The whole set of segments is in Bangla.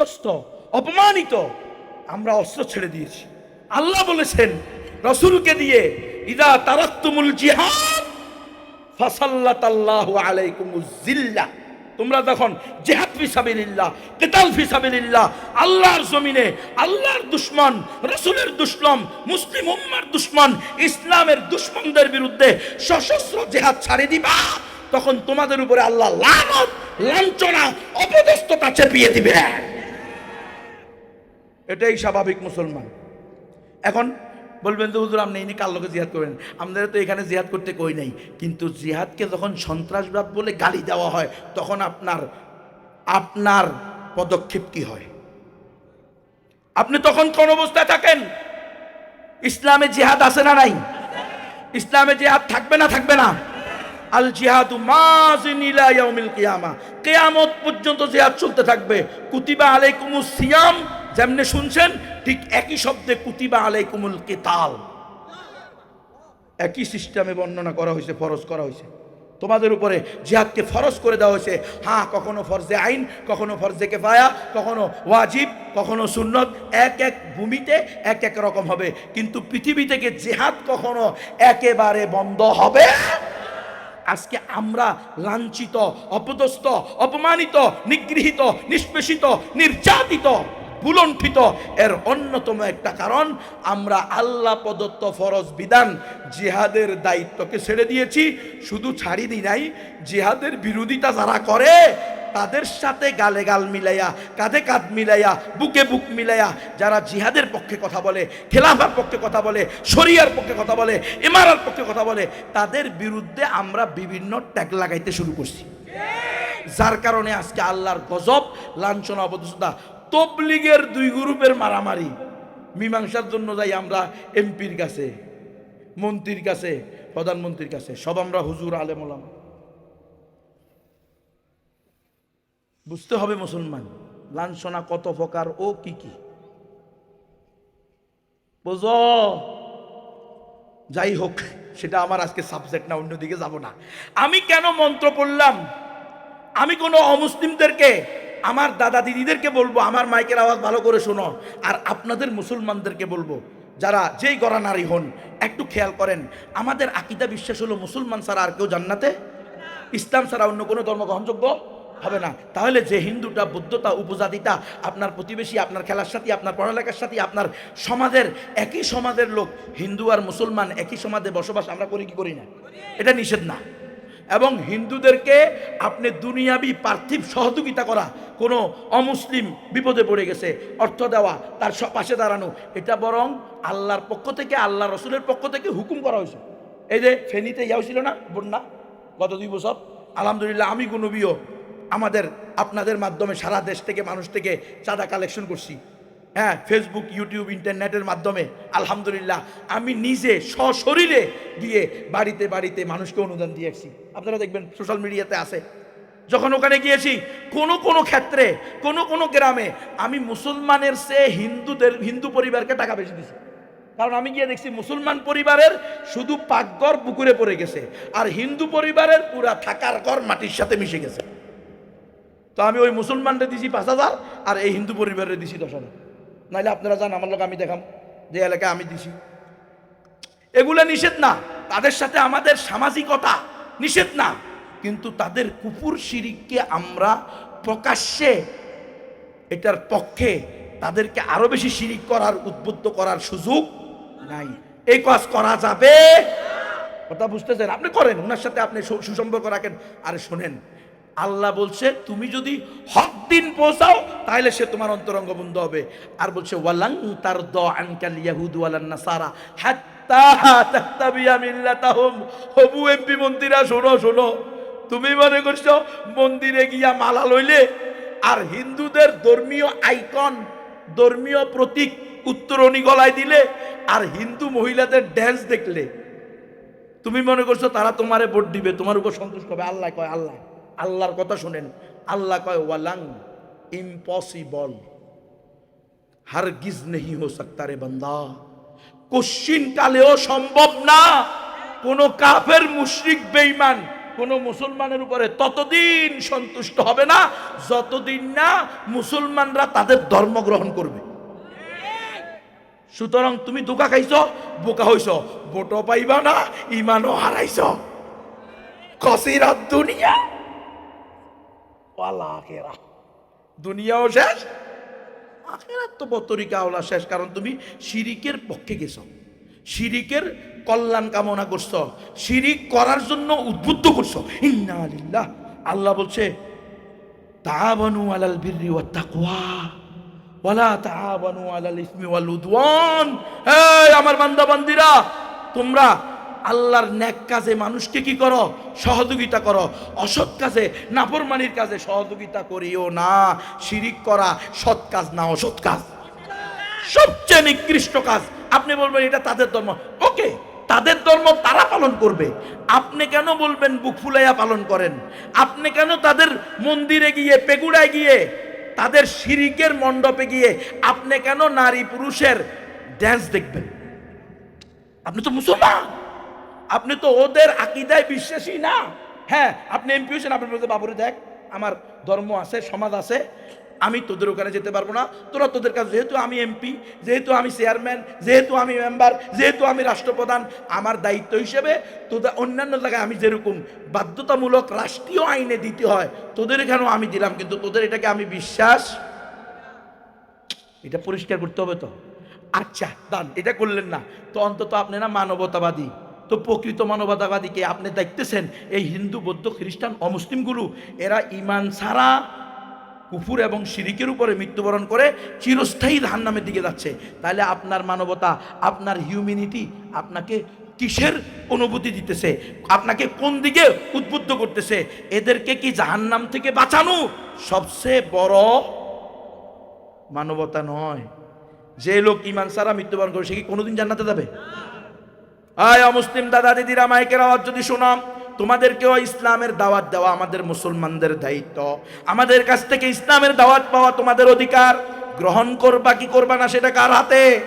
অপদস্থ অপমানিত, আমরা অস্ত্র ছেড়ে দিয়েছি। আল্লাহ বলেছেন, রসুলকে দিয়ে, ইদা তারাক্তুমুল জিহাদ ফাসাল্লাত আল্লাহু আলাইকুমুজ তোমরা যখন জেহাদ ফি সাবিলিল্লাহ, কেতাল ফি সাবিলিল্লাহ, আল্লাহর জমিনে আল্লাহর দুশ্মন, রসুলের দুশ্মন, মুসলিম উম্মার দুশ্মন, ইসলামের দুশ্মনদের বিরুদ্ধে সশস্ত্র জেহাদ ছাড়ে দিবা, তখন তোমাদের উপরে আল্লাহ লানত, লাঞ্ছনা, অপদস্থতা চেপিয়ে দিবে এটাই স্বাভাবিক মুসলমান। এখন বলবেন তো হুজুর, আপনি ইনি কার লোকে জিহাদ করবেন? আমাদের তো এখানে জিহাদ করতে কই নাই। কিন্তু জিহাদকে যখন সন্ত্রাসবাদ বলে গালি দেওয়া হয়, তখন আপনার আপনার পদক্ষেপ কি হয়? আপনি তখন কোন অবস্থায় থাকেন? ইসলামে জিহাদ আছে না নাই? ইসলামে জিহাদ থাকবে না থাকবে না। আল জিহাদু মাজিন ইলা ইয়াউমিল কিয়ামা। কিয়ামত পর্যন্ত জিহাদ চলতে থাকবে। কুতিবা আলাইকুমুস সিয়াম। যেমনে শুনছেন, ঠিক একই শব্দে কুতিবা আলাইকুমুল কিতাল। একই সিস্টেমে বর্ণনা করা হয়েছে, ফরজ করা হয়েছে। তোমাদের উপরে জিহাদকে ফরজ করে দেওয়া হয়েছে। হ্যাঁ কখনো ফরজে আইন, কখনো ফরজে কেফায়া, কখনো ওয়াজিব, কখনো সুন্নত, এক এক ভূমিতে এক এক রকম হবে। কিন্তু পৃথিবী থেকে জেহাদ কখনো একেবারে বন্ধ হবে। আজকে আমরা লাঞ্ছিত, অপদস্থ, অপমানিত, নিগৃহীত, নিষ্পেষিত, নির্যাতিত বুলণ্ঠিত এর অন্যতম একটা কারণ, আমরা আল্লাহ প্রদত্ত ফরজ বিধান জিহাদের দায়িত্বকে ছেড়ে দিয়েছি। শুধু ছাড়ি দি নাই, জিহাদের বিরোধিতা যারা করে, তাদের সাথে গালে গাল মিলাইয়া, কাঁধে কাঁধ মিলাইয়া, বুকে বুক মিলাইয়া যারা জিহাদের পক্ষে কথা বলে, খেলাফার পক্ষে কথা বলে, শরিয়ার পক্ষে কথা বলে, ইমারার পক্ষে কথা বলে, তাদের বিরুদ্ধে আমরা বিভিন্ন ট্যাগ লাগাইতে শুরু করছি। যার কারণে আজকে আল্লাহর গজব, লাঞ্ছনা, অবদস্থতা তবলিগের দুই গ্রুপের মারামারি। মীমাংসার জন্য যাই আমরা এমপির কাছে, মন্ত্রীর কাছে, প্রধানমন্ত্রীর কাছে, সব আমরা হুজুর আলেমলাম বুঝতে হবে মুসলমান, লাঞ্ছনা কত প্রকার, ও কি কি। বোঝ? যাই হোক, সেটা আমার আজকে সাবজেক্ট না, অন্যদিকে যাব না। আমি কেন মন্ত্র পড়লাম আমি কোনো অমুসলিমদেরকে আমার দাদা দিদিদেরকে বলব, আমার মাইকের আওয়াজ ভালো করে শোনো। আর আপনাদের মুসলমানদেরকে বলব, যারা যেই গড়া নারী হন, একটু খেয়াল করেন, আমাদের আকিদা বিশ্বাস হলো মুসলমান ছাড়া আর কেউ জান্নাতে, ইসলাম ছাড়া অন্য কোনো ধর্ম গ্রহণযোগ্য হবে না। তাহলে যে হিন্দুটা বুদ্ধতা উপজাতিটা, আপনার প্রতিবেশী, আপনার খেলার সাথে, আপনার পড়ালেখার সাথে, আপনার সমাজের একই সমাজের লোক, হিন্দু আর মুসলমান একই সমাজে বসবাস আমরা করি কি করি না? এটা নিষেধ না। এবং হিন্দুদেরকে আপনি দুনিয়াবি পার্থিব সহযোগিতা করা, কোনো অমুসলিম বিপদে পড়ে গেছে, অর্থ দেওয়া, তার পাশে দাঁড়ানো, এটা বরং আল্লাহর পক্ষ থেকে, আল্লাহ রসুলের পক্ষ থেকে হুকুম করা হয়েছে। এই যে ফেনীতে ইয়াও ছিল না, বন্যা, গত দুই বছর? আলহামদুলিল্লাহ, আমি নবীও আমাদের, আপনাদের মাধ্যমে সারা দেশ থেকে, মানুষ থেকে চাঁদা কালেকশন করছি। হ্যাঁ ফেসবুক ইউটিউব ইন্টারনেটের মাধ্যমে, আলহামদুলিল্লাহ, আমি নিজে সশরীরে গিয়ে বাড়িতে বাড়িতে মানুষকে অনুদান দিয়ে আসছি। আপনারা দেখবেন সোশ্যাল মিডিয়াতে আছে। যখন ওখানে গিয়েছি, কোনো কোনো ক্ষেত্রে, কোনো কোনো গ্রামে আমি মুসলমানের সে হিন্দুদের, হিন্দু পরিবারকে টাকা বেশি দিছি। কারণ আমি গিয়ে দেখছি মুসলমান পরিবারের শুধু পাকঘর পুকুরে পড়ে গেছে, আর হিন্দু পরিবারের পুরা থাকার ঘর মাটির সাথে মিশে গেছে। তো আমি ওই মুসলমানরে দিছি পাঁচ হাজার, আর এই হিন্দু পরিবারের দিছি দশ হাজার। নাইলে আপনারা জান আমার লোক আমি দেখাম, যে এলাকায় আমি দিছি। এগুলো নিষেধ না, তাদের সাথে আমাদের সামাজিকতা নিষেধ না, কিন্তু তাদের কুপুর শিরিককে আমরা প্রকাশ্যে এটার পক্ষে তাদেরকে আরও বেশি শিরিক করার, উদ্বুদ্ধ করার সুযোগ নাই। এই কাজ করা যাবে। কথা বুঝতেছেন? আপনি করেন ওনার সাথে আপনি সুসম্পর্ক রাখেন। আর শোনেন আল্লাহ বলছে, তুমি যদি হক দিন পৌঁছাও তাহলে সে তোমার অন্তরঙ্গ বন্ধ হবে। আর বলছে ওয়ালাং তার দ আনকাল ইয়াহুদ ওয়ালান নাসারা হাত্তা হবু এমপি মন্ত্রীরা, শোনো শোনো। তুমি মনে করছ মন্দিরে গিয়া মালা লইলে? আর হিন্দুদের ধর্মীয় আইকন, ধর্মীয় প্রতীক উত্তরণী গলায় দিলে? আর হিন্দু মহিলাদের ড্যান্স দেখলে? তুমি মনে করছ তারা তোমারে ভোট দিবে, তোমার উপর সন্তুষ্ট হবে? আল্লাহ কয়, আল্লাহ। আল্লাহর কথা শুনেন। আল্লাহ কয়, ওয়ালাং ইম্পসিবল। হারগিজ নেহি হো সকতা রে বন্দা। কোশ্চিন কালেও সম্ভব না। কোন কাফের মুশরিক বেঈমান, কোনো মুসলমানের উপরে ততদিন সন্তুষ্ট হবে না, যতদিন না মুসলমানরা তাদের ধর্ম গ্রহণ করবে। সুতরাং তুমি ধোকা খাইছ, বোকা হইছ, ভোটও পাইবা না ইমানও হারাইছ। কসিরাত দুনিয়া। ওয়ালা আখেরা দুনিয়াও শেষ, আখেরাত তো বতরিকা ওলা শেষ, কারণ তুমি শিরিকের পক্ষে গেছো। শিরিকের কল্যাণ কামনা করছ, শিরিক করার জন্য উদ্বুদ্ধ করছ। ইন্না আলিল্লাহ আল্লাহ বলছে তাবানু আলাল বিররি ওয়াত তাকওয়া, ওয়ালা তাবানু আলাল ইসমি ওয়াল উদওয়ান। এই আমার বান্দা বান্দিরা তোমরা আল্লাহর ন্যাক কাজে মানুষকে কি করো? সহযোগিতা করো। অসৎ কাজে, নাফরমানির কাজে সহযোগিতা করিও না। শিরিক করা সৎ কাজ না অসৎ কাজ। সবচেয়ে নিকৃষ্ট কাজ। আপনি বলবেন, এটা তাদের ধর্ম। ওকে, তাদের ধর্ম তারা পালন করবে। আপনি কেন বলবেন, বুক ফুলাইয়া পালন করেন আপনি কেন তাদের মন্দিরে গিয়ে, পেগুড়ায় গিয়ে, তাদের শিরিকের মণ্ডপে গিয়ে, আপনি কেন নারী পুরুষের ড্যান্স দেখবেন? আপনি তো মুসলমান। আপনি তো ওদের আকিদায় বিশ্বাসী না। হ্যাঁ আপনি এমপি হয়েছেন আপনি বলতে বাবুরে দেখ। আমার ধর্ম আছে, সমাজ আছে। আমি তোদের ওখানে যেতে পারব না। তোরা তোদের কাছে, যেহেতু আমি এমপি যেহেতু আমি চেয়ারম্যান যেহেতু আমি মেম্বার যেহেতু আমি রাষ্ট্রপ্রধান, আমার দায়িত্ব হিসেবে তোদের অন্যান্য জায়গায় আমি যেরকম বাধ্যতামূলক রাষ্ট্রীয় আইনে দিতে হয়, তোদের এখানেও আমি দিলাম, কিন্তু তোদের এটাকে আমি বিশ্বাস এটা পরিষ্কার করতে হবে তো। আচ্ছা দান এটা করলেন না। তো অন্তত আপনি না মানবতাবাদী। তো প্রকৃত মানবতাবাদীকে আপনি দেখতেছেন, এই হিন্দু, বৌদ্ধ, খ্রিস্টান অমুসলিমগুলো এরা ইমান ছাড়া কুফুর এবং শিরিকের উপরে মৃত্যুবরণ করে চিরস্থায়ী ধান নামের দিকে যাচ্ছে। তাহলে আপনার মানবতা, আপনার হিউম্যানিটি আপনাকে কিসের অনুভূতি দিতেছে? আপনাকে কোন দিকে উদ্বুদ্ধ করতেছে? এদেরকে কি জাহান্নাম থেকে বাঁচানো সবচেয়ে বড় মানবতা নয়? যে লোক ইমান সারা মৃত্যুবরণ করে, সে কি কোনোদিন জান্নাতে যাবে? আয় অমুসলিম দাদা দিদিরা, মাইকের আওয়াজ যদি শোনাম তোমাদেরকেও ইসলামের দাওয়াত দেওয়া আমাদের মুসলমানদের দায়িত্ব। আমাদের কাছ থেকে ইসলামের দাওয়াত পাওয়া তোমাদের অধিকার। গ্রহণ করবা, কি করবা না, সেটা কার হাতে?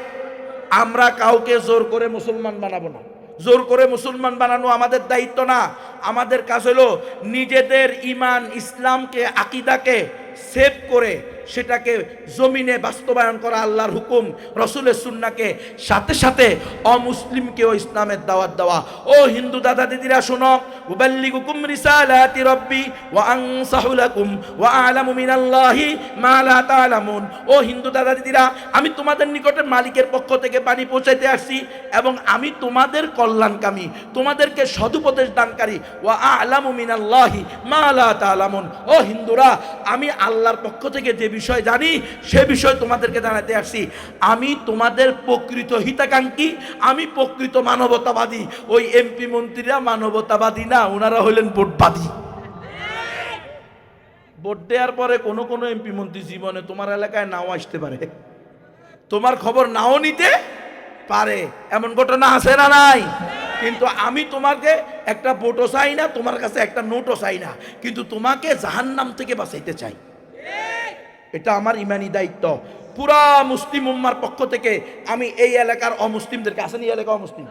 আমরা কাউকে জোর করে মুসলমান বানাবো না। জোর করে মুসলমান বানানো আমাদের দায়িত্ব না। আমাদের কাজ হলো নিজেদের ইমান, ইসলামকে, আকিদাকে সেভ করে সেটাকে জমিনে বাস্তবায়ন করা আল্লাহর হুকুম, রসুলের সুন্নাকে সাথে সাথে অমুসলিমকেও ইসলামের দাওয়াত দেওয়া। ও হিন্দু দাদা দিদিরা, শোনো, উবাল্লিগুকুম রিসালাতি রব্বি ওয়া আনসাহু লাকুম ওয়া আ'লামু মিনাল্লাহি মা লা তা'লামুন ও হিন্দু দাদা দিদিরা, আমি তোমাদের নিকটে মালিকের পক্ষ থেকে বাণী পৌঁছাইতে আসছি এবং আমি তোমাদের কল্যাণকামী, তোমাদেরকে সদুপদেশ দানকারী। ওয়া আ'লামু মিনাল্লাহি মা লা তা'লামুন ও হিন্দুরা, আমি আল্লাহর পক্ষ থেকে যে বিষয় জানি, সে বিষয় তোমাদেরকে জানাতে আসছি। আমি তোমাদের প্রকৃত হিতাকাঙ্ক্ষী, আমি প্রকৃত মানবতাবাদী। ওই এমপি মন্ত্রীরা মানবতাবাদী না, ওনারা হলেন ভোটবাদী। ভোট দেওয়ার পরে কোনো কোনো এমপি মন্ত্রী জীবনে তোমার এলাকায় নাও আসতে পারে। তোমার খবর নাও নিতে পারে। এমন ঘটনা আছে না নাই? কিন্তু আমি তোমাকে একটা ভোটও চাই না, তোমার কাছে একটা নোটও চাই না। কিন্তু তোমাকে জাহান্নাম থেকে বাঁচাইতে চাই। এটা আমার ইমানি দায়িত্ব। পুরা মুসলিম উম্মার পক্ষ থেকে আমি এই এলাকার অমুসলিমদেরকে আসেন এই এলাকা অমুসলিম?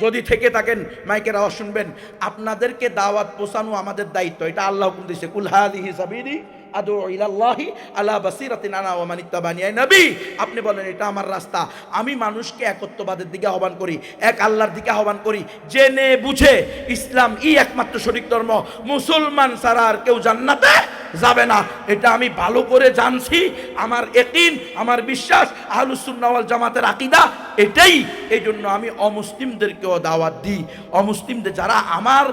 যদি থেকে থাকেন, মাইকের আওয়াজ শুনবেন। আপনাদেরকে দাওয়াত পোষানো আমাদের দায়িত্ব। এটা আল্লাহ হুকুম দিয়েছে কুলহাদি সাবিরি আদু ইলাল্লাহি আলা বাসিরাতিন আনা ওয়া মান ইত্তাবানি আই নবী, আপনি বলেন, এটা আমার রাস্তা। আমি মানুষকে একত্ববাদের দিকে আহ্বান করি, এক আল্লাহর দিকে আহ্বান করি। জেনে বুঝে ইসলাম ই একমাত্র শরিক ধর্ম। মুসলমান ছাড়া আর কেউ জান্নাতে যাবে না। এটা আমি ভালো করে জানছি। আমার একিন, আমার বিশ্বাস আহলুসুন্নাওয়াল জামাতের আকিদা এটাই। এই জন্য আমি অমুসলিমদেরকেও দাওয়াত দিই। অমুসলিমদের যারা আমার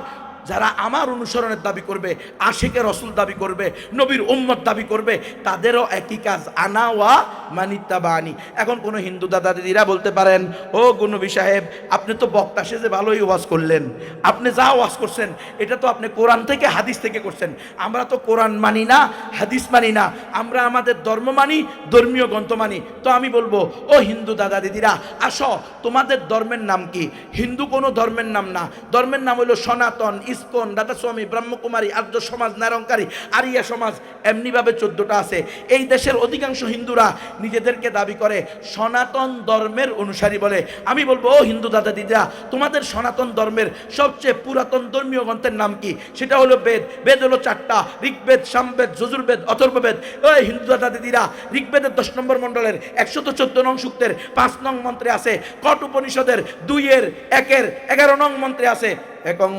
যারা আমার অনুসরণের দাবি করবে আশেকে রসুল দাবি করবে, নবীর উম্মত দাবি করবে, তাদেরও একই কাজ, আনা ওয়া মানিতা বানি এখন কোনো হিন্দু দাদা দিদিরা বলতে পারেন, ও গুনবী সাহেব, আপনি তো বক্তা সেজে ভালোই ওয়াজ করলেন। আপনি যা ওয়াজ করছেন, এটা তো আপনি কোরআন থেকে, হাদিস থেকে করছেন। আমরা তো কোরআন মানি না, হাদিস মানি না। আমরা আমাদের ধর্ম মানি, ধর্মীয় গ্রন্থ মানি। তো আমি বলব, ও হিন্দু দাদা দিদিরা, আসো, তোমাদের ধর্মের নাম কি? হিন্দু কোনো ধর্মের নাম না। ধর্মের নাম হলো সনাতন ইস্কন রাধাস্বামী ব্রহ্মকুমারী, আর্য সমাজ নারঙ্কারী আরিয়া সমাজ, এমনিভাবে চোদ্দটা আছে। এই দেশের অধিকাংশ হিন্দুরা নিজেদেরকে দাবি করে, সনাতন ধর্মের অনুসারী বলে। আমি বলব, ও হিন্দু দাদা দিদা, তোমাদের সনাতন ধর্মের সবচেয়ে পুরাতন ধর্মীয় গ্রন্থের নাম কি? সেটা হলো বেদ। বেদ হলো চারটা। ঋগ্বেদ, সামবেদ, যজুর্বেদ, অথর্ববেদ। ওই হিন্দু দাদা দিদিরা, ঋগ্বেদের দশ নম্বর মণ্ডলের একশত চোদ্দ নং সূক্তের পাঁচ নং মন্ত্রে আছে, কট উপনিষদের দুইয়ের, একের, এগারো নং মন্ত্রে আছে একং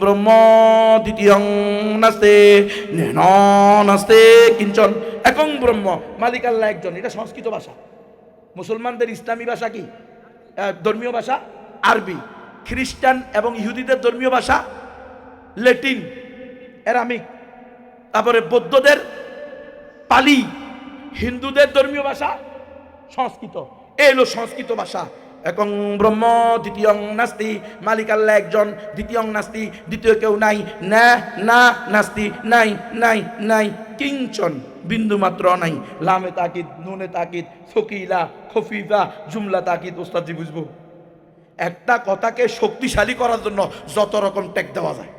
ব্রহ্ম দ্বিতীয়ং নাস্তে নাস্তে কিঞ্চন। একং ব্রহ্ম মালিক আল্লাহ একজন, এটা সংস্কৃত ভাষা। মুসলমানদের ইসলামী ভাষা কি? ধর্মীয় ভাষা? আরবি। খ্রিস্টান এবং ইহুদিদের ধর্মীয় ভাষা? লেটিন অ্যারামিক তারপরে বৌদ্ধদের পালি, হিন্দুদের ধর্মীয় ভাষা? সংস্কৃত। এই হলো সংস্কৃত ভাষা। একং ব্রহ্ম, দ্বিতীয়ং নাস্তি। মালিক আল্লাহ একজন, দ্বিতীয়ং নাস্তি। দ্বিতীয় কেউ নাই। না না, নাস্তি। নাই নাই নাই। কিঞ্চন বিন্দু মাত্র নাই। লামে তাকিদ, নুনে তাকিদ, ফকিলা, খফিফা, জুমলা তাকিদ ওস্তাদি বুঝব। একটা কথাকে শক্তিশালী করার জন্য যত রকম টেক দেওয়া যায়,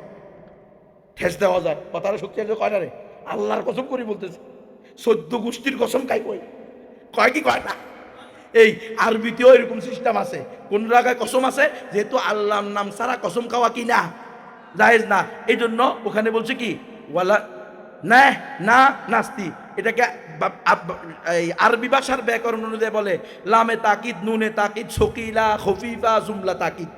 ঠেস দেওয়া যায়, কথাটা শক্তিশালী কয় না রে? আল্লাহর কসম করি বলতেছে। সদ্য গোষ্ঠীর কসম খাই কই কয় কি কয় না? এই আরবিতেও এরকম সিস্টেম আছে। কোন জায়গায় কসম আছে? যেহেতু আল্লাহর নাম সারা কসম খাওয়া কি না? জাহেজ না। এই জন্য ওখানে বলছে কি, ওয়ালা না না, নাস্তি। এটাকে এই আরবি ভাষার ব্যাকরণ অনুযায়ী বলে, লামে তাকিদ, নুনে তাকিদ, শকিলা, খফিফা, জুমলা তাকিদ।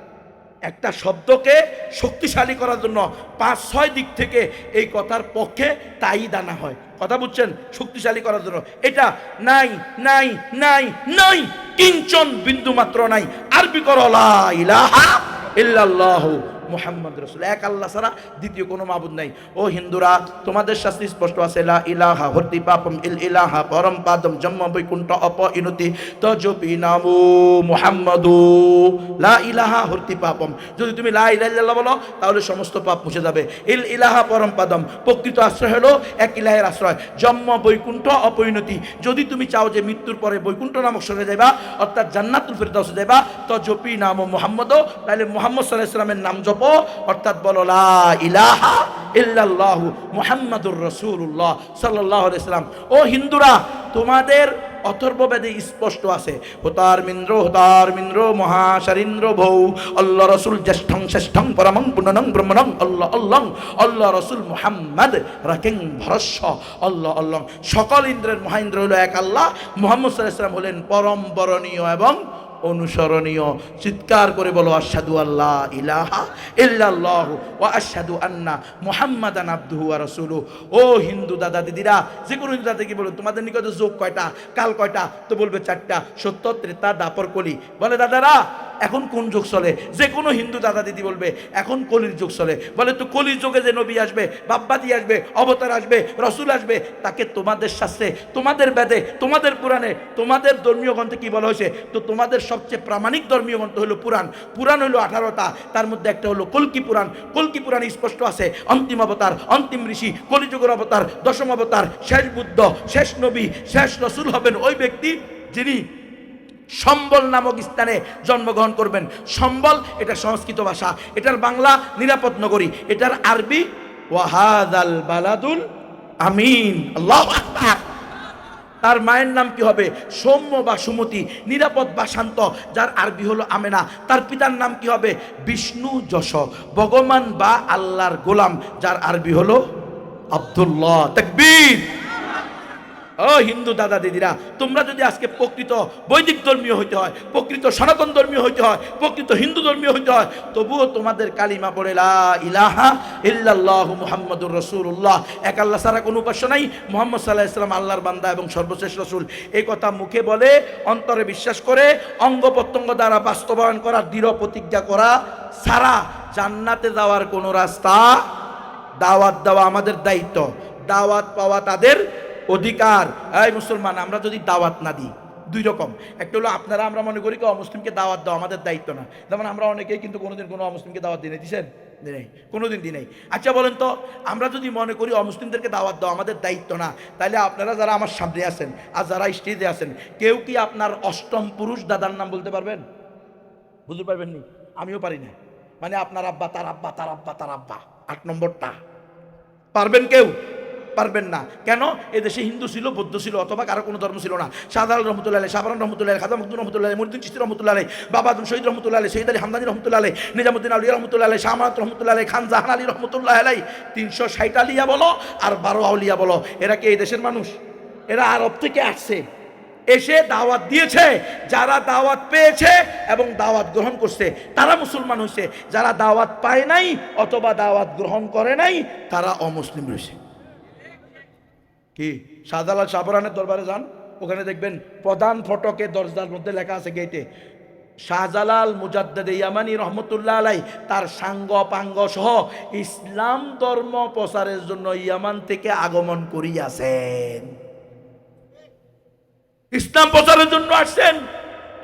একটা শব্দকে শক্তিশালী করার জন্য পাঁচ, ছয় দিক থেকে এই কথার পক্ষে তাই দানা হয়। কথা বুঝছেন? শক্তিশালী করার জন্য। এটা নাই নাই নাই নাই, কিঞ্চন বিন্দু মাত্র নাই। আরবি করো, লা ইলাহা ইল্লাল্লাহু। মুহাম্মদ রসুল। এক আল্লাহ ছাড়া দ্বিতীয় কোনো মাবুদ নাই। ও হিন্দুরা, তোমাদের শাস্তি স্পষ্ট আছে। লা ইলাহা হর্তি পাপম ইল ইলাহা পরম পাদম জন্ম বৈকুণ্ঠ অপ ইনতি তজপি নামু মুহাম্মাদু। লা ইলাহা হর্তি পাপম। যদি তুমি লা ইলাহা বলো, তাহলে সমস্ত পাপ মুছে যাবে। ইল ইলাহা পরম পাদম। প্রকৃত আশ্রয় হলো এক ইলাহের আশ্রয়। জন্ম বৈকুণ্ঠ অপরিণতি যদি তুমি চাও যে মৃত্যুর পরে বৈকুণ্ঠ নামক সরে যাবা অর্থাৎ জান্নাতুল ফেরদাউসে যাবা তো জপি নাম মোহাম্মদ। তাহলে মোহাম্মদ সাল্লাহ ইসলামের নাম জপ অর্থাৎ বলো, লা ইলাহা ইল্লাল্লাহু মুহাম্মাদুর রাসূলুল্লাহ সাল্লাল্লাহু আলাইহি সাল্লাম। ও হিন্দুরা, তোমাদের অথর্ববেদে স্পষ্ট আছে, হোতার মিন্দ্র হোতার মিন্দ্র, মহাশারিন্দ্র ভৌ, আল্লাহ রসুল জ্যেষ্ঠং শ্রেষ্ঠং, পরমং পুননং ব্রহ্মণং আল্লাহ আল্লাহ আল্লাহ রসুল মুহাম্মদ রাকিং ভরস্য আল্লাহ আল্লাহ। সকল ইন্দ্রের মহাইন্দ্র হলো এক আল্লাহ, মোহাম্মদ সাল্লাম হলেন পরম বরণীয় এবং অনুসরণীয়। চিৎকার করে বলো, আশহাদু আল্লাহ ইলাহা ইল্লাল্লাহু ওয়া আশহাদু আন্না মুহাম্মাদান আবদুহু ওয়া রাসূলুহু। ও হিন্দু দাদা দিদিরা, যে কোনো হিন্দু দাদাকে বলুন তোমাদের নিকটে যোগ কয়টা, কাল কয়টা? তো বলবে, চারটা সত্য ত্রেতা, দাপর, কলি। বলে, দাদারা, এখন কোন যুগ চলে? যে কোনো হিন্দু দাদা দিদি বলবে, এখন কলির যুগ চলে। বলে, তো কলির যুগে যে নবী আসবে বাব্বাদি আসবে, অবতার আসবে, রসুল আসবে, তাকে তোমাদের শাস্ত্রে, তোমাদের বেদে, তোমাদের পুরাণে, তোমাদের ধর্মীয় গ্রন্থে কি বলা হয়েছে? তো তোমাদের সবচেয়ে প্রামাণিক ধর্মীয় গ্রন্থ হলো পুরাণ। পুরাণ হলো আঠারোটা, তার মধ্যে একটা হলো কলকি পুরাণ। কলকি পুরাণ স্পষ্ট আছে, অন্তিম অবতার, অন্তিম ঋষি, কলিযুগের অবতার, দশম অবতার, শেষ বুদ্ধ, শেষ নবী, শেষ রসুল হবেন ওই ব্যক্তি যিনি সম্বল নামক স্থানে জন্মগ্রহণ করবেন। সম্বল এটা সংস্কৃত ভাষা। এটার বাংলা নিরাপদ নগরী। এটার আরবি, ওয়াহাদাল বালাদুল আমিন। আল্লাহ তার মায়ের নাম কি হবে? সৌম্য বা সুমতি, নিরাপদ বা শান্ত, যার আরবি হলো আমেনা। তার পিতার নাম কি হবে? বিষ্ণু যশ, ভগবান বা আল্লাহর গোলাম, যার আরবি হলো আব্দুল্লাহ। তাকবীর! ও হিন্দু দাদা দিদিরা, তোমরা যদি আজকে প্রকৃত বৈদিক ধর্মীয় হইতে হয়, প্রকৃত সনাতন ধর্মীয় হইতে হয়, প্রকৃত হিন্দু ধর্মীয় হইতে হয়, তবুও তোমাদের কালিমা পড়ে লা ইলাহা ইল্লাল্লাহু মুহাম্মাদুর রাসূলুল্লাহ। এক আল্লাহ ছাড়া কোনো উপাস্য নাই, মুহাম্মদ সাল্লাহ ইসলাম আল্লাহর বান্দা এবং সর্বশেষ রসুল। এই কথা মুখে বলে, অন্তরে বিশ্বাস করে, অঙ্গ প্রত্যঙ্গ দ্বারা বাস্তবায়ন করা, দৃঢ় প্রতিজ্ঞা করা সারা জান্নাতে যাওয়ার কোনো রাস্তা, দাওয়াত দেওয়া আমাদের দায়িত্ব। দাওয়াত পাওয়া তাদের অধিকার। এই মুসলমান, আমরা যদি দাওয়াত না দিই, দুই রকম। একটা হলো, আপনারা আমরা মনে করি অমুসলিমকে দাওয়াত দাও, আমাদের দায়িত্ব না। যেমন আমরা অনেকেই কিন্তু কোনোদিন কোনো অমুসলিমকে দাওয়াত দিয়ে দিয়েছেন নেই। কোনোদিন দিই নেই। আচ্ছা বলেন তো, আমরা যদি মনে করি অমুসলিমদেরকে দাওয়াত দেওয়া আমাদের দায়িত্ব না, তাহলে আপনারা যারা আমার সামনে আছেন আর যারা স্টেজে আছেন, কেউ কি আপনার অষ্টম পুরুষ দাদার নাম বলতে পারবেন? বুঝতে পারবেন নি আমিও পারি না। মানে আপনার আব্বা, তার আব্বা তার আব্বা তার আব্বা। আট নম্বরটা। পারবেন কেউ? পারবেন না। কেন? এদেশে হিন্দু ছিল, বৌদ্ধ ছিল, অথবা কারও কোনো ধর্ম ছিল না। শাহজালাল রহমতুল্লাহ আলী শাহরান রহমতুল্লাহ আলী খাজা মকদুর রহমতুল্লাহ আলী মরিদিন চিস্তি রহমতুল্লাহ আলী বাবা আদম শহীদ রহমতুল্লাহ আলী শহীদ আলী হামদানি রহমতুল্লাহ আলী নিজামুদ্দিন আলী রহমতুল্লাহ আলী শাহমাত রহমতুল্লাহ আলী খান জাহান আলী রহমতুল্লাহ আলাই তিনশো ষাট আলিয়া বলো আর বারো আউলিয়া বলো। এরা কি? এই দেশের মানুষ। এরা আরব থেকে আসছে। এসে দাওয়াত দিয়েছে। যারা দাওয়াত পেয়েছে এবং দাওয়াত গ্রহণ করছে, তারা মুসলমান হয়েছে। যারা দাওয়াত পায় নাই অথবা দাওয়াত গ্রহণ করে নাই, তারা অমুসলিম রয়েছে। কি? শাহজালাল শাহরানের দরবারে যান। ওখানে দেখবেন প্রধান ফটকে দরজার মধ্যে লেখা আছে গেটে শাহজালাল মুজাদ্দেদ ইয়ামানি রহমতুল্লাহ আলাই তার সাঙ্গ পাঙ্গ সহ ইসলাম ধর্ম প্রচারের জন্য ইয়ামান থেকে আগমন করিয়াছেন। ইসলাম প্রচারের জন্য আসছেন।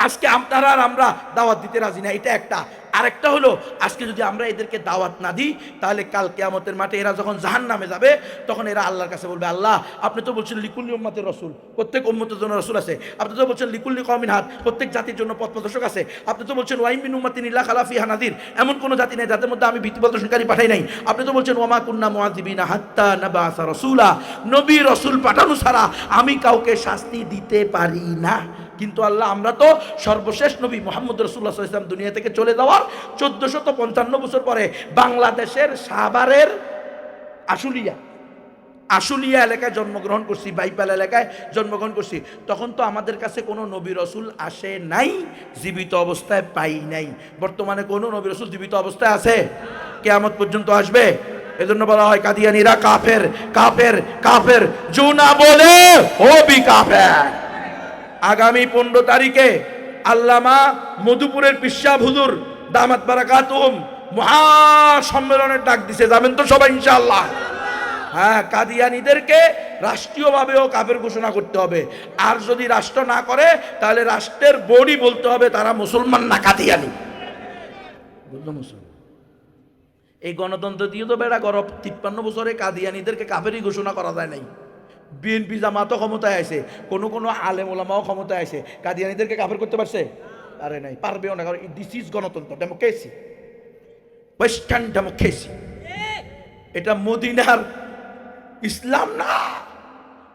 আজকে আপনারা আর আমরা দাওয়াত দিতে রাজি না। এটা একটা আরেকটা হলো, আজকে যদি আমরা এদেরকে দাওয়াত না দিই, তাহলে কাল কেয়ামতের মাঠে এরা যখন জাহান নামে যাবে, তখন এরা আল্লাহর কাছে বলবে, আল্লাহ, আপনি তো বলছেন লিকুল্লি উম্মাতের রসুল, প্রত্যেক উম্মতের জন্য রসুল আছে। আপনি তো বলছেন লিকুল্লি কমিন হাত প্রত্যেক জাতির জন্য পথ প্রদর্শক আছে। আপনি তো বলছেন ওয়াইমিন উম্মাতিন ইল্লা খালাফি হানাদির এমন কোনো জাতি নেই যাদের মধ্যে আমি ভীতি প্রদর্শনকারী পাঠাই নাই। আপনি তো বলছেন ওয়ামা কুন্না মুআযিবিনা হাত্তা নাবাসা রাসূলা, নবী রসুল পাঠানো ছাড়া আমি কাউকে শাস্তি দিতে পারি না। কিন্তু আল্লাহ, আমরা তো সর্বশেষ নবী মোহাম্মদ রসুল্লাহ ইসলাম দুনিয়া থেকে চলে যাওয়ার চোদ্দশত পঞ্চান্ন বছর পরে বাংলাদেশের সাভারের আশুলিয়া আশুলিয়া এলাকায় জন্মগ্রহণ করছি, বাইপাল এলাকায় জন্মগ্রহণ করছি। তখন তো আমাদের কাছে কোনো নবী রসুল আসে নাই, জীবিত অবস্থায় পাই নাই। বর্তমানে কোনো নবী রসুল জীবিত অবস্থায় আছে? কেয়ামত পর্যন্ত আসবে? এজন্য বলা হয় কাদিয়ানিরা কাফের কাফের কাফের। জুনা বলে, ও বি কাফের। আগামী পনেরো তারিখে আল্লামা মধুপুরের পিসা হুজুর দামাত বারাকাতুম মহা সম্মেলনের ডাক দিছে। যাবেন তো সবাই, ইনশাআল্লাহ। হ্যাঁ কাদিয়ানিদেরকে রাষ্ট্রীয়ভাবেও কাফের ঘোষণা করতে হবে। আর যদি রাষ্ট্র না করে, তাহলে রাষ্ট্রের বডি বলতে হবে, তারা মুসলমান না কাদিয়ানি। এই গণতন্ত্র দিয়ে তো বেড়া গরব। তিপ্পান্ন বছরে কাদিয়ানিদেরকে কাফেরই ঘোষণা করা যায় নাই। বিএনপি জামাতও ক্ষমতায় আছে, কোনো কোনো আলেম ওলামাও ক্ষমতায় আছে। কাদিয়ানিদেরকে কাফের করতে পারছে? আরে নাই, পারবেও না, কারণ দিস ইজ গণতন্ত্র ডেমোক্রেসি ওয়েস্টার্ন ডেমোক্রেসি এটা মদিনার ইসলাম না।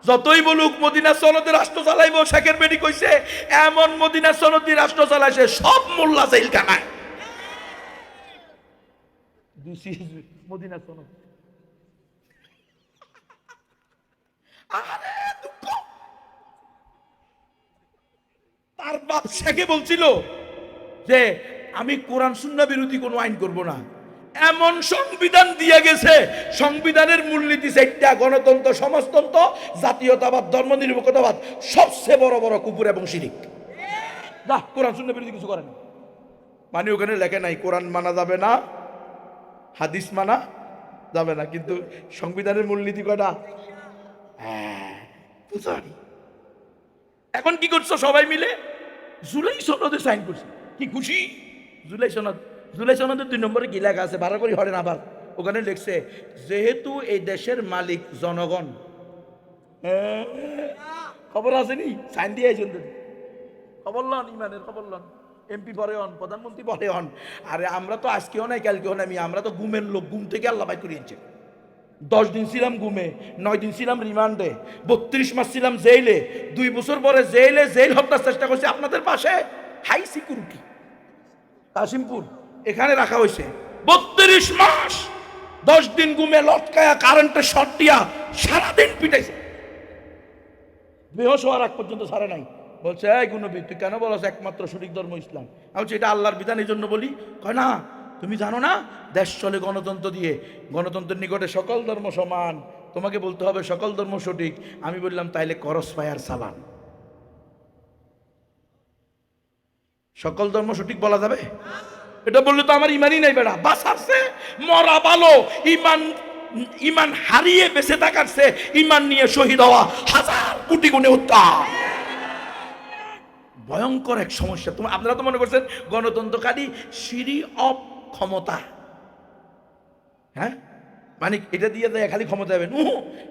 যতই বলুক মদিনা সনদে রাষ্ট্র চালাইব, শেখের বেডি কইছে, এমন মদিনা সনদি রাষ্ট্র চালাইছে, সব মোল্লা জেলখানায়। মদিনা সনদ আরে দুঃখ তার বাপ শেখে বলছিল যে, আমি কোরআন শূন্য বিরোধী কোনো আইন করব না। এমন সংবিধান দিয়ে গেছে, সংবিধানের মূলনীতি চারটা গণতন্ত্র, সমাজতন্ত্র, জাতীয়তাবাদ, ধর্মনিরপেক্ষতাবাদ, সবচেয়ে বড় বড় কুকুর এবং শিরিক। না কোরআন শূন্য বিরোধী কিছু করে না মানে ওখানে লেখে নাই, কোরআন মানা যাবে না, হাদিস মানা যাবে না, কিন্তু সংবিধানের মূলনীতি কয়টা? হ্যাঁ এখন কি করছ সবাই মিলে? জুলাই সনদে সাইন করছে। কি খুশি? জুলাই সনদ জুলাই সনদের দুই নম্বরে কি লেখা আছে? ভাড়া করি হরেন আবার। ওখানে লিখছে যেহেতু এই দেশের মালিক জনগণ। হ্যাঁ, খবর আছে নি সাইন দিয়ে আইছেন। খবর লন ইমানের খবর লন। এমপি পরে হন প্রধানমন্ত্রী পরে হন। আরে আমরা তো আজকেও নাই কালকেও নাই আমরা তো ঘুমের লোক ঘুম থেকে আল্লাহ বাই করিয়েছে। দশ দিন ছিলাম ঘুমে, নয় দিন ছিলাম রিমান্ডে, বত্রিশ মাস ছিলাম জেইলে, দুই বছর পরে জেইলে জেল হত্যার চেষ্টা করছে আপনাদের পাশে। হাই সিকিউরিটি, কাশিমপুর, এখানে রাখা হয়েছে। বত্রিশ মাস, দশ দিন ঘুমে লটকায়া কারেন্টের শর্ট দিয়া সারাদিন পিটাইছে। বেহস হওয়ার আগ পর্যন্ত ছাড়ে নাই। বলছে, এই গুণবী, তুই কেন বলছ একমাত্র সঠিক ধর্ম ইসলাম? আমি এটা আল্লাহর বিধান এই জন্য বলি। কয়, না তুমি জানো না? দেশ চলে গণতন্ত্র দিয়ে। গণতন্ত্রের নিকটে সকল ধর্ম সমান। তোমাকে বলতে হবে সকল ধর্ম সঠিক। আমি বললাম, তাইলে করস ফায়ার সালান সকল ধর্ম সঠিক বলা যাবে? এটা বললে তো আমার ইমানই নাই বেড়া। বাসারছে মরা ভালো ইমান ইমান হারিয়ে বেঁচে থাকারছে ইমান নিয়ে শহীদ হওয়া হাজার কোটি গুণে উত্তাপ ভয়ঙ্কর এক সমস্যা। তোমার আপনারা তো মনে করছেন গণতন্ত্রকারী সিঁড়ি অফ ক্ষমতা। হ্যাঁ? মানে এটা দিয়ে দেয়, খালি ক্ষমতা যাবেন ও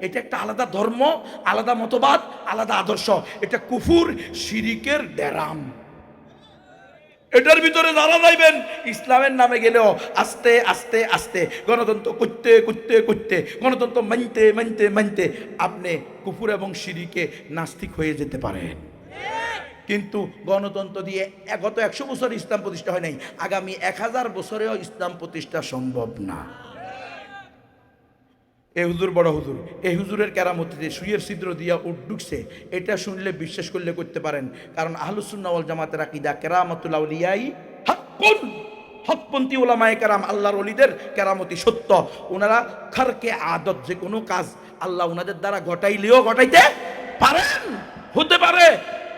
এটা একটা আলাদা ধর্ম, আলাদা মতবাদ, আলাদা আদর্শ। এটা কুফুর, শিরিকের ডেরাম এটার ভিতরে যারা যাইবেন, ইসলামের নামে গেলেও আস্তে আস্তে আস্তে, গণতন্ত্র করতে করতে করতে, গণতন্ত্র মানতে মানতে মানতে আপনি কুকুর এবং সিঁড়িকে নাস্তিক হয়ে যেতে পারেন। কিন্তু গণতন্ত্র দিয়ে গত একশো বছর ইসলাম প্রতিষ্ঠা হয় নাই। আগামী এক হাজার বছরেও ইসলাম প্রতিষ্ঠা সম্ভব না। এ হুজুর, বড় হুজুর এই হুজুরের কেরামতিতে সুইয়ের ছিদ্র দিয়া উঠ ঢুকছে। এটা শুনলে বিশ্বাস করলে করতে পারেন। কারণ আহলুসুন্নাওয়াল জামাতের আকিদা কেরামতুল্লাহ লিয়াই হাক্কুন। হকপন্থী ওলামায়ে কেরাম আল্লাহর অলিদের কেরামতি সত্য। ওনারা খারকে আদত যে কোনো কাজ আল্লাহ ওনাদের দ্বারা ঘটাইলেও ঘটাইতে পারেন। হতে পারে।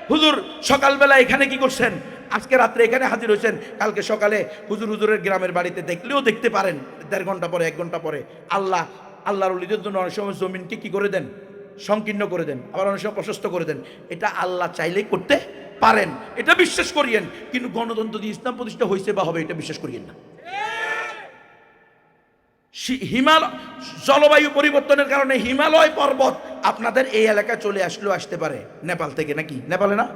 হুজুর, সকালবেলা এখানে কি করছেন? আজকে রাত্রে এখানে হাজির হয়েছেন। কালকে সকালে হুজুর হুজুরের গ্রামের বাড়িতে দেখলেও দেখতে পারেন। দেড় ঘণ্টা পরে, এক ঘণ্টা পরে। আল্লাহ, আল্লাহর অলিদের জন্য অনেক সময় জমিনকে কি করে দেন? সংকীর্ণ করে দেন। আবার অনেক সময় প্রশস্ত করে দেন। এটা আল্লাহ চাইলেই করতে পারেন। এটা বিশ্বাস করিয়েন। কিন্তু গণতন্ত্র দিয়ে ইসলাম প্রতিষ্ঠা হয়েছে বা হবে, এটা বিশ্বাস করিয়েন না। হিমাল জলবায়ু পরিবর্তনের কারণে হিমালয় পর্বত আপনাদের এই এলাকায় চলে আসলেও আসতে পারে। নেপাল থেকে নাকি? নেপালে না?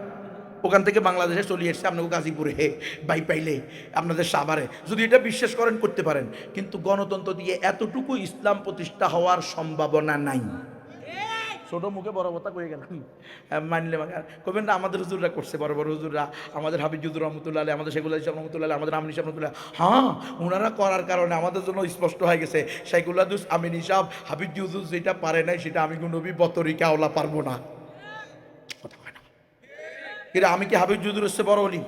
ওখান থেকে বাংলাদেশে চলে এসছে আপনাকে গাজীপুরে। হে, বাই পাইলে আপনাদের সাভারে। যদি এটা বিশ্বাস করেন, করতে পারেন। কিন্তু গণতন্ত্র দিয়ে এতটুকু ইসলাম প্রতিষ্ঠা হওয়ার সম্ভাবনা নাই। ছোট মুখে বড় কথা কয়ে গেলাম। মানলে কবেন না, আমাদের হুজুররা করছে, বড় বড় হুজুররা। আমাদের হাবিজ হুজুর রহমতুল্লাহ আমাদের শেখুল ইসলাম রহমতুল্লাহ আমাদের আমিন ইসলাম রহমতুল্লাহ হ্যাঁ ওনারা করার কারণে আমাদের জন্য স্পষ্ট হয়ে গেছে। শাইকুল্লাদুস আমিন ইসাব হাবিজ হুজুর যেটা পারে নাই সেটা আমি কোনো বতরিকা ওলা পারব না। কিন্তু আমি কি হাবিজ হুজুর এসে বড় অলি?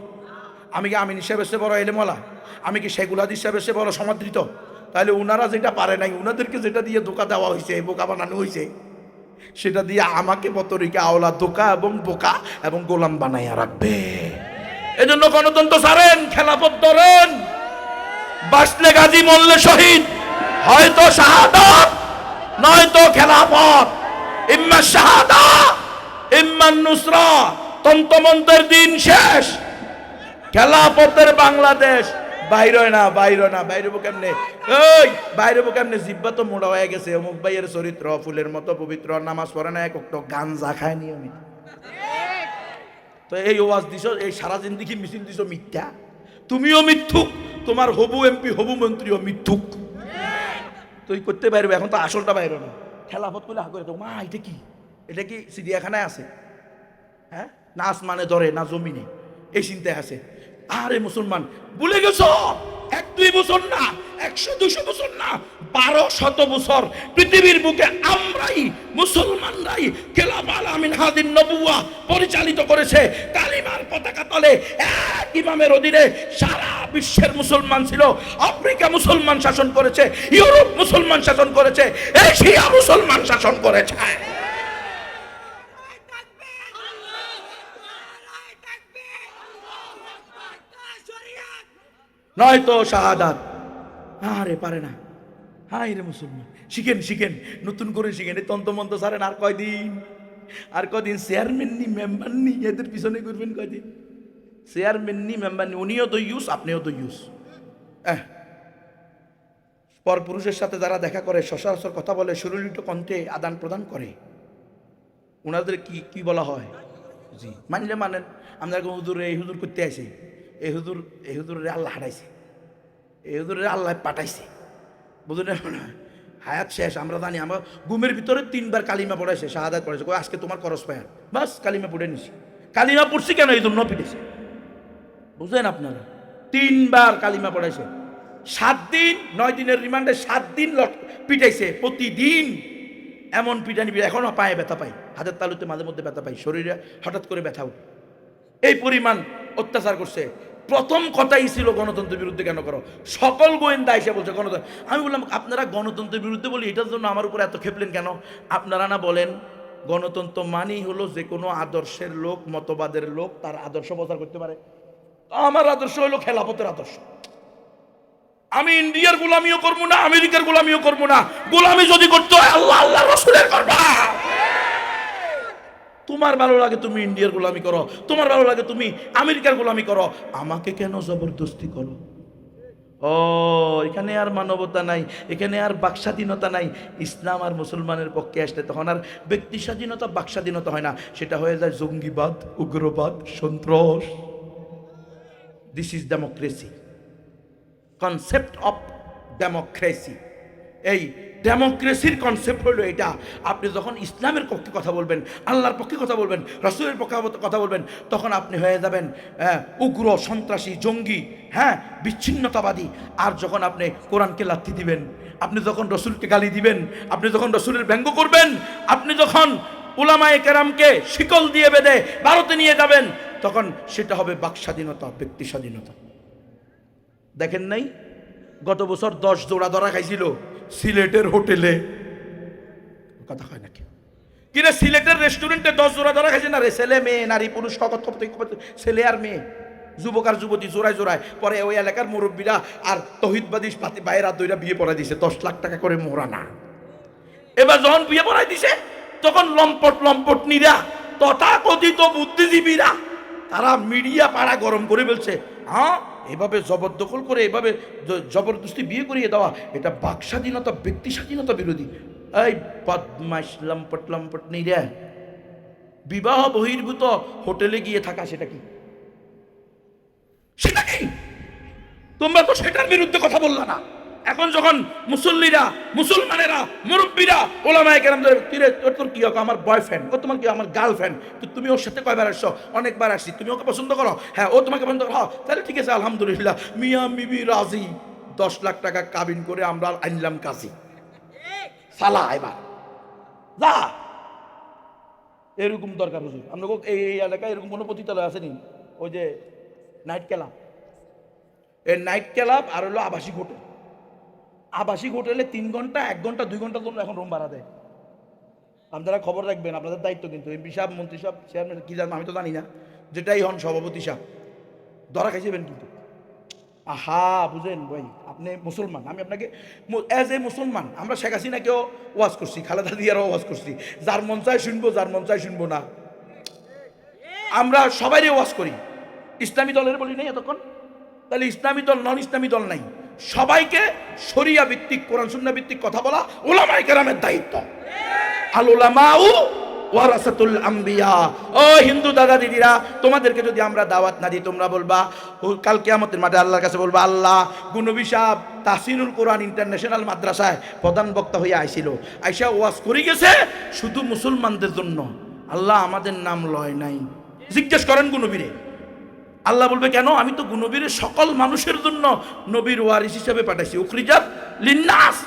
আমি কি আমিন হিসাব এসে বড় এলেমলা আমি কি শেখুল হাদিস সাহেব এসে বড় সমাদৃত? তাহলে ওনারা যেটা পারে নাই ওনাদেরকে যেটা দিয়ে ধোকা দেওয়া হয়েছে, বোকা বানানো হয়েছে সেটা দিয়ে আমাকে বতরিকে আওলা ধোকা এবং বোকা এবং গোলাম বানাইয়া রাখবে। এজন্য গণতন্ত্র ছাড়েন, খেলাপথ ধরেন। বাসলে গাজী মল্লে শহীদ। হয়তো শাহাদত, নয়তো খেলাপথ। ইম্মা শাহাদা, ইম্মা নুসরা। তন্তমন্তের দিন শেষ। খেলাপথের বাংলাদেশ বাইর না বাইর না, বাইরে কেমনে? ওই বাইরে কেমনে? জিব্বা তো মোড়া হয়ে গেছে। অমুক ভাইয়ের চরিত্র, ফুলের মতো পবিত্র, নামাজ পড়ে না, এক গাঞ্জা খায় নিয়মিত তো এই ওয়াজ দিছ, এই সারা জিন্দিগি মিছিল দিছ মিথ্যা? তুমিও মিথ্যুক, তোমার হবু এমপি, হবু মন্ত্রীও মিথ্যুক। তুই করতে পারবে, এখন তো আসলটা বাইরে না। খেলাফত করলে হা করে তো মা, এটা কি? এটা কি চিড়িয়াখানায় আছে? হ্যাঁ? না আসমানে ধরে, না জমিনে। এই চিন্তায় আছে। আরে মুসলমান, ভুলে গেছ? এক, দুই বছর না, একশো, দুশো বছর না, বারো শত বছর পৃথিবীর বুকে আমরাই, মুসলমানরাই কেলাবাল আমিন হাদিন নবুয়া পরিচালিত করেছে। কালিমার পতাকা তলে এক ইমামের অধীনে সারা বিশ্বের মুসলমান ছিল। আফ্রিকা মুসলমান শাসন করেছে, ইউরোপ মুসলমান শাসন করেছে, এশিয়া মুসলমান শাসন করেছে। নয়তো শাহাদাত। আরে, পারে না। হাই রে মুসলমান। শিখেন শিখেন। নতুন করে শিখেন। এই তন্তমন্ত সারেন আর কয়দিন? আর কদিন চেয়ারম্যান নি মেম্বার নি, এদের পিছনে করবেন কয়দিন? চেয়ারম্যান নি মেম্বার নি, উনিও তো ইউস আপনিও তো ইউস পর পুরুষের সাথে যারা দেখা করে, সচরাচর কথা বলে, সুরলিত কণ্ঠে আদান প্রদান করে। ওনাদের কি কি বলা হয়? জি। মানলে মানেন। এখন হুজুর, এই হুজুর করতে আসে। এই হুজুরে আল্লাহ হারাইছে। এই হুজুরে আল্লাহ পাঠাইছে। বুঝলেন হায়াত শেষ, আমরা জানি, আমরা গুমের ভিতরে তিনবার কালিমা পড়াইছে, শাহাদাত পড়াইছে কই আজকে তোমার করস পায়ার বাস, কালিমা পড়ে নিছি। কালিমা পড়ছি কেন? এই জন্য পিটেছে বুঝলেন আপনারা? তিনবার কালিমা পড়াইছে। সাত দিন, নয় দিনের রিমান্ডে সাত দিন পিটাইছে প্রতিদিন। এমন পিটানি পিটা এখনও পায়ে ব্যথা পাই হাতের তালুতে মাঝে মধ্যে ব্যথা পাই শরীরে হঠাৎ করে ব্যথা উঠে। এই পরিমাণ অত্যাচার করছে। প্রথম কথাই ছিল গণতন্ত্রের বিরুদ্ধে কেন করো? সকল গোয়েন্দা এসে বলছে, গণতন্ত্র আমি বললাম, আপনারা গণতন্ত্রের বিরুদ্ধে বলি, এটার জন্য আমার উপর এত খেপলেন কেন? আপনারা না বলেন, গণতন্ত্র মানেই হলো যে কোনো আদর্শের লোক, মতবাদের লোক, তার আদর্শ প্রচার করতে পারে। আমার আদর্শ হলো খেলাপথের আদর্শ। আমি ইন্ডিয়ার গোলামিও করব না, আমেরিকার গোলামিও করব না। গোলামি যদি করতে হয়, আল্লাহ আল্লাহ, রসুলের করবা। তোমার ভালো লাগে তুমি ইন্ডিয়ার গোলামি করো, তোমার ভালো লাগে তুমি আমেরিকার গোলামি করো, আমাকে কেন জবরদস্তি করো? ও, এখানে আর মানবতা নাই, এখানে আর বাকস্বাধীনতা নাই। ইসলাম আর মুসলমানের পক্ষে আসলে তখন আর ব্যক্তি স্বাধীনতা, বাকস্বাধীনতা হয় না। সেটা হয়ে যায় জঙ্গিবাদ, উগ্রবাদ, সন্ত্রাস। This is democracy concept of democracy এই ডেমোক্রেসির কনসেপ্ট হলো এটা। আপনি যখন ইসলামের পক্ষে কথা বলবেন আল্লাহর পক্ষে কথা বলবেন রসুলের পক্ষে কথা বলবেন তখন আপনি হয়ে যাবেন আহ, উগ্র সন্ত্রাসী জঙ্গি হ্যাঁ বিচ্ছিন্নতাবাদী। আর যখন আপনি কোরআনকে লাথি দিবেন আপনি যখন রসুলকে গালি দিবেন আপনি যখন রসুলের ব্যঙ্গ করবেন আপনি যখন উলামায়ে কেরামকে শিকল দিয়ে বেঁধে ভারতে নিয়ে যাবেন তখন সেটা হবে বাক স্বাধীনতা ব্যক্তি স্বাধীনতা। দেখেন নাই? গত বছর দশ জোড়া ধরা খাইছিল। সিলেটের হোটেলে। কথা হয় নাকি কিরে সিলেটের রেস্টুরেন্টে দশ জোড়া ধরা খাইছে? না রে ছেলে মেয়ে নারী পুরুষ সকত ছেলে আর মেয়ে। যুবক আর যুবতী জোড়ায় জোড়ায়। পরে ওই এলাকার মুরব্বীরা আর তহিদবাদী পাতি বাইরা দইরা বিয়ে পড়াই দিছে দশ লাখ টাকা করে মোহরানা এবার যখন বিয়ে পড়াই দিছে তখন লম্পট লম্পট নিরা তথাকথিত বুদ্ধিজীবীরা তারা মিডিয়া পাড়া গরম করে বলছে হ্যাঁ? এভাবে জবরদখল করে, এভাবে জবরদস্তি বিয়ে করিয়ে দেওয়া, এটা বাক স্বাধীনতা ব্যক্তি স্বাধীনতা বিরোধী। এই বদমাইশ, লম্পট লম্পট রে। বিবাহ বহির্ভূত হোটেলে গিয়ে থাকা সেটা কি? সেটা কি? তোমরা তো সেটার বিরুদ্ধে কথা বললা না। এখন যখন মুসল্লিরা মুসলমানেরা মুরব্বীরা ওলামায় কেরামদের কিরে তোর তোর কি হোক আমার বয়ফ্রেন্ড ও তোমার কি আমার গার্লফ্রেন্ড তো তুমি ওর সাথে কয়বার আসছো? অনেকবার আসছি। তুমি ওকে পছন্দ করো? হ্যাঁ ও তোমাকে পছন্দ করো। হ্যাঁ, তাহলে ঠিক আছে আলহামদুলিল্লাহ। মিয়া মিবি রাজি। দশ লাখ টাকা কাবিন করে আমরা আনলাম কাজী। সালা এবার। যা। এরকম দরকার হুজুর। আমরা এই এলাকায় এরকম কোনো পতিতালয় আসেনি। ওই যে নাইট ক্লাব এই নাইট ক্লাব আর হলো আবাসিক হোটেল আবাসিক হোটেলে তিন ঘণ্টা, এক ঘণ্টা, দুই ঘণ্টার জন্য এখন রুম ভাড়া দেয়। আপনারা খবর রাখবেন, আপনাদের দায়িত্ব কিন্তু। এমপি সাহেব, মন্ত্রী সাহেব চেয়ারম্যান কি জানব আমি তো জানি না। যেটাই হন সভাপতি সাহেব। ধরা খাইছেবেন কিন্তু। আহা, বুঝেন ভাই, আপনি মুসলমান। আমি আপনাকে অ্যাজ এ মুসলমান, আমরা শেখ হাসিনাকেও ওয়াজ করছি, খালেদা দিয়ারও ওয়াজ করছি। যার মন চায় শুনব, যার মন চায় শুনব না। আমরা সবাইরে ওয়াজ করি। ইসলামী দলের বলি নাই এতক্ষণ? তাহলে ইসলামী দল নন ইসলামী দল নাই। সবাইকে শরিয়া ভিত্তিক, কোরআন সুন্না ভিত্তিক কথা বলা ওলামাই কেরামের দায়িত্ব। আল ওলামাউ ওয়ারাসাতুল আম্বিয়া। ও হিন্দু দাদা দিদিরা, তোমাদেরকে যদি আমরা দাওয়াত না দিই, তোমরা বলবা, ও কাল কিয়ামতের মাঠে আল্লাহর কাছে বলবা, আল্লাহ, গুনবী সাহেব তাসিনুল কোরআন ইন্টারন্যাশনাল মাদ্রাসায় প্রধান বক্তা হয়ে আইছিল। আইসা ওয়াজ করে গেছে শুধু মুসলমানদের জন্য। আল্লাহ আমাদের নাম লয় নাই। জিজ্ঞেস করেন গুনবীরে আল্লাহ বলবে, কেন? আমি তো গুনবীরের সকল মানুষের জন্য নবীর ওয়ারিস হিসাবে পাঠাইছি। উখরিজাত লিন্নাস।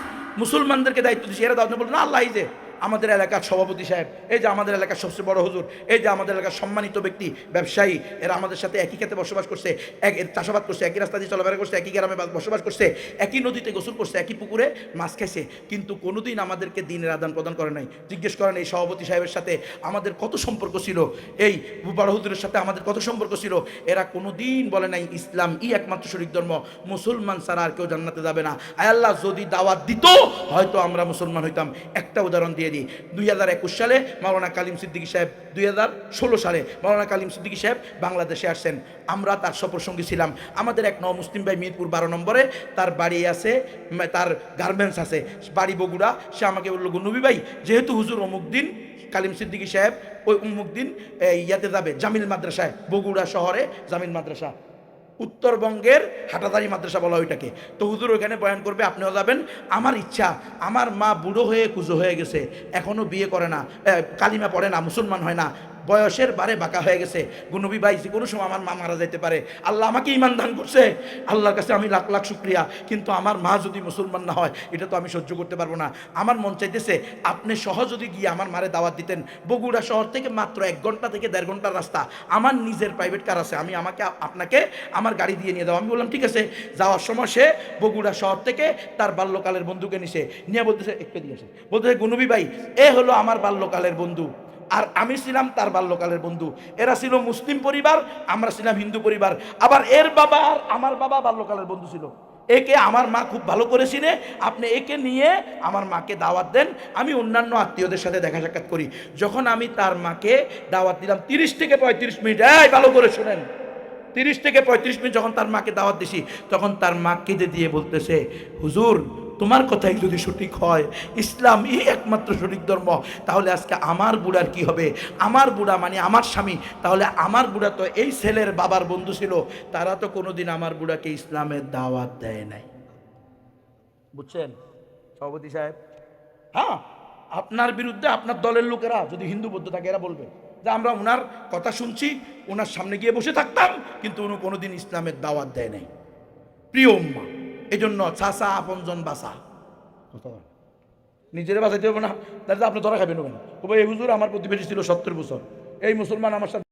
মুসলমানদেরকে দায়িত্ব দিচ্ছি এরা দাও বলবে না, আল্লাহ যে আমাদের এলাকার সভাপতি সাহেব, এই যে আমাদের এলাকার সবচেয়ে বড় হুজুর, এই যে আমাদের এলাকার সম্মানিত ব্যক্তি, ব্যবসায়ী, এরা আমাদের সাথে একই ক্ষেত্রে বসবাস করছে, এক চাষাবাদ করছে, একই রাস্তা দিয়ে চলাফেরা করছে, একই গ্রামে বসবাস করছে, একই নদীতে গোসল করছে, একই পুকুরে মাছ খাইছে, কিন্তু কোনোদিন আমাদেরকে দিনের আদান প্রদান করে নাই। জিজ্ঞেস করেন এই সভাপতি সাহেবের সাথে আমাদের কত সম্পর্ক ছিল? এই বড় হুজুরের সাথে আমাদের কত সম্পর্ক ছিল? এরা কোনোদিন বলে নাই ইসলাম ই একমাত্র শরীর ধর্ম, মুসলমান ছাড়া আর কেউ জান্নাতে যাবে না। আয় আল্লাহ, যদি দাওয়াত দিত, হয়তো আমরা মুসলমান হইতাম। একটা উদাহরণ দিয়ে দিই। দুই হাজার একুশ সালে মাওলানা কালিম সিদ্দিকী সাহেব, দুই হাজার ষোলো সালে মাওলানা কালিম সিদ্দিকী সাহেব বাংলাদেশে আসছেন। আমরা তার সফরসঙ্গী ছিলাম। আমাদের এক ন মুসলিম ভাই মিরপুর বারো নম্বরে তার বাড়ি আছে তার গার্মেন্টস আছে। বাড়ি বগুড়া। সে আমাকে বলল নবী ভাই, যেহেতু হুজুর অমুক দিন কালিম সিদ্দিকী সাহেব ওই উমুক দিন ইয়াতে যাবে জামিল মাদ্রাসায়, বগুড়া শহরে জামিল মাদ্রাসা। উত্তরবঙ্গের হাটাদারি মাদ্রাসা বলা ওইটাকে। তো হুজুর ওইখানে বয়ান করবে, আপনিও যাবেন। আমার ইচ্ছা, আমার মা বুড়ো হয়ে কুজো হয়ে গেছে এখনও বিয়ে করে না কালিমা পড়ে না, মুসলমান হয় না। বয়সের বারে বাঁকা হয়ে গেছে। গুনবী ভাই, যে কোনো সময় আমার মা মারা যেতে পারে। আল্লাহ আমাকে ইমান দান করছে। আল্লাহর কাছে আমি লাখ লাখ শুক্রিয়া। কিন্তু আমার মা যদি মুসলমান না হয়, এটা তো আমি সহ্য করতে পারব না। আমার মন চাইতেছে, আপনি সহ যদি গিয়ে আমার মারে দাওয়াত দিতেন, বগুড়া শহর থেকে মাত্র এক ঘণ্টা থেকে দেড় ঘণ্টার রাস্তা। আমার নিজের প্রাইভেট কার আছে, আমি আমাকে, আপনাকে আমার গাড়ি দিয়ে নিয়ে দাও আমি বললাম, ঠিক আছে। যাওয়ার সময় সে বগুড়া শহর থেকে তার বাল্যকালের বন্ধুকে নিছে। নিয়ে বলতেছে, একটু দিয়েছে বলতেছে গুনবী ভাই, এ হলো আমার বাল্যকালের বন্ধু। আর আমি ছিলাম তার বাল্যকালের বন্ধু। এরা ছিল মুসলিম পরিবার, আমরা ছিলাম হিন্দু পরিবার। আবার এর বাবা আর আমার বাবা বাল্যকালের বন্ধু ছিল। একে আমার মা খুব ভালো করে চিনে, আপনি একে নিয়ে আমার মাকে দাওয়াত দেন। আমি অন্যান্য আত্মীয়দের সাথে দেখা সাক্ষাৎ করি। যখন আমি তার মাকে দাওয়াত দিলাম, তিরিশ থেকে পঁয়ত্রিশ মিনিট, এই ভালো করে শোনেন। তিরিশ থেকে পঁয়ত্রিশ মিনিট যখন তার মাকে দাওয়াত দিছি, তখন তার মা কেঁদে দিয়ে বলতেছে, হুজুর তোমার কথাই যদি সঠিক হয়, ইসলাম এই একমাত্র সঠিক ধর্ম, তাহলে আজকে আমার বুড়ার কি হবে? আমার বুড়া মানে আমার স্বামী। তাহলে আমার বুড়া তো এই ছেলের বাবার বন্ধু ছিল। তারা তো কোনোদিন আমার বুড়াকে ইসলামের দাওয়াত দেয় নাই। বুঝছেন? সভাপতি সাহেব? হ্যাঁ আপনার বিরুদ্ধে আপনার দলের লোকেরা, যদি হিন্দু বৌদ্ধ থাকে, এরা বলবে যে আমরা ওনার কথা শুনছি ওনার সামনে গিয়ে বসে থাকতাম, কিন্তু উনি কোনোদিন ইসলামের দাওয়াত দেয় নাই। প্রিয় উম্মা এই জন্য চাষা আপনজন বাসা নিজেরা বাঁচাইতে হবে না, তাহলে আপনি ধরা খাবেন এই হুজুর আমার প্রতিবেশী ছিল সত্তর বছর। এই মুসলমান আমার সাথে